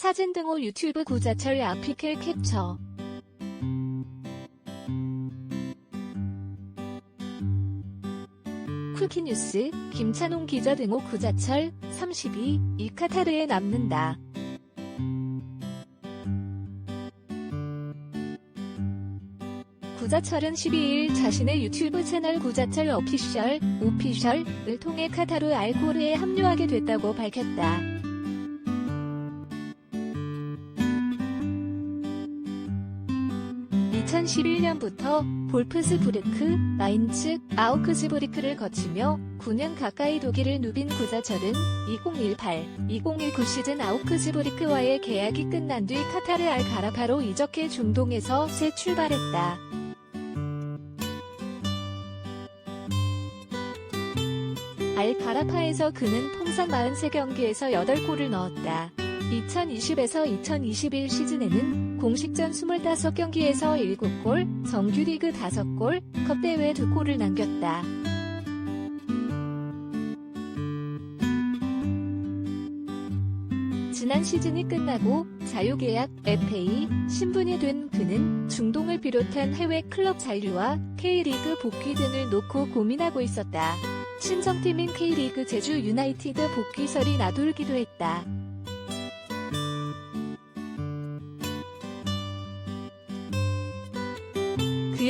사진 등호 유튜브 구자철 아피켈 캡처 쿠키뉴스 김찬홍 기자 등호 구자철 32 이 카타르에 남는다. 구자철은 12일 자신의 유튜브 채널 구자철 어피셜, 오피셜을 통해 카타르 알코르에 합류하게 됐다고 밝혔다. 2011년부터 볼프스부르크, 마인츠, 아우크스부르크를 거치며 9년 가까이 독일을 누빈 구자철은 2018-2019 시즌 아우크스부르크와의 계약이 끝난 뒤 카타르 알 가라파로 이적해 중동에서 새 출발했다. 알 가라파에서 그는 통산 43경기에서 8골을 넣었다. 2020에서 2021 시즌에는 공식전 25경기에서 7골, 정규리그 5골, 컵대회 2골을 남겼다. 지난 시즌이 끝나고 자유계약 FA 신분이 된 그는 중동을 비롯한 해외 클럽 잔류와 K리그 복귀 등을 놓고 고민하고 있었다. 친정팀인 K리그 제주 유나이티드 복귀설이 나돌기도 했다.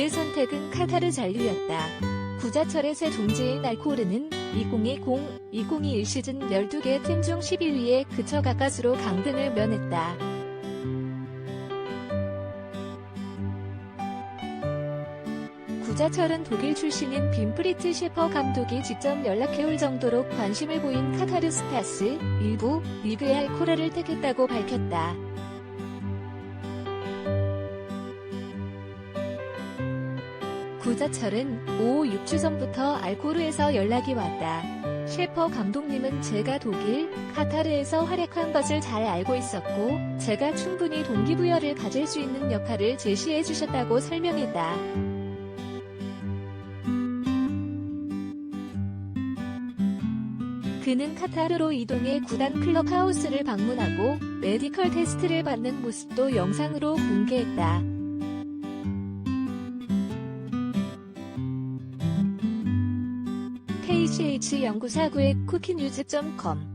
그의 선택은 카타르 잔류였다. 구자철의 새 동지인 알코르는 2020-2021 시즌 12개 팀 중 11위에 그쳐 가까스로 강등을 면했다. 구자철은 독일 출신인 빈프리트 셰퍼 감독이 직접 연락해올 정도로 관심을 보인 카타르 스타스 일부 리그의 알코르를 택했다고 밝혔다. 구자철은 5, 6주 전부터 알코르에서 연락이 왔다. 셰퍼 감독님은 제가 독일, 카타르에서 활약한 것을 잘 알고 있었고, 제가 충분히 동기부여를 가질 수 있는 역할을 제시해 주셨다고 설명했다. 그는 카타르로 이동해 구단 클럽 하우스를 방문하고 메디컬 테스트를 받는 모습도 영상으로 공개했다. KCH 연구사구의 쿠키뉴즈.com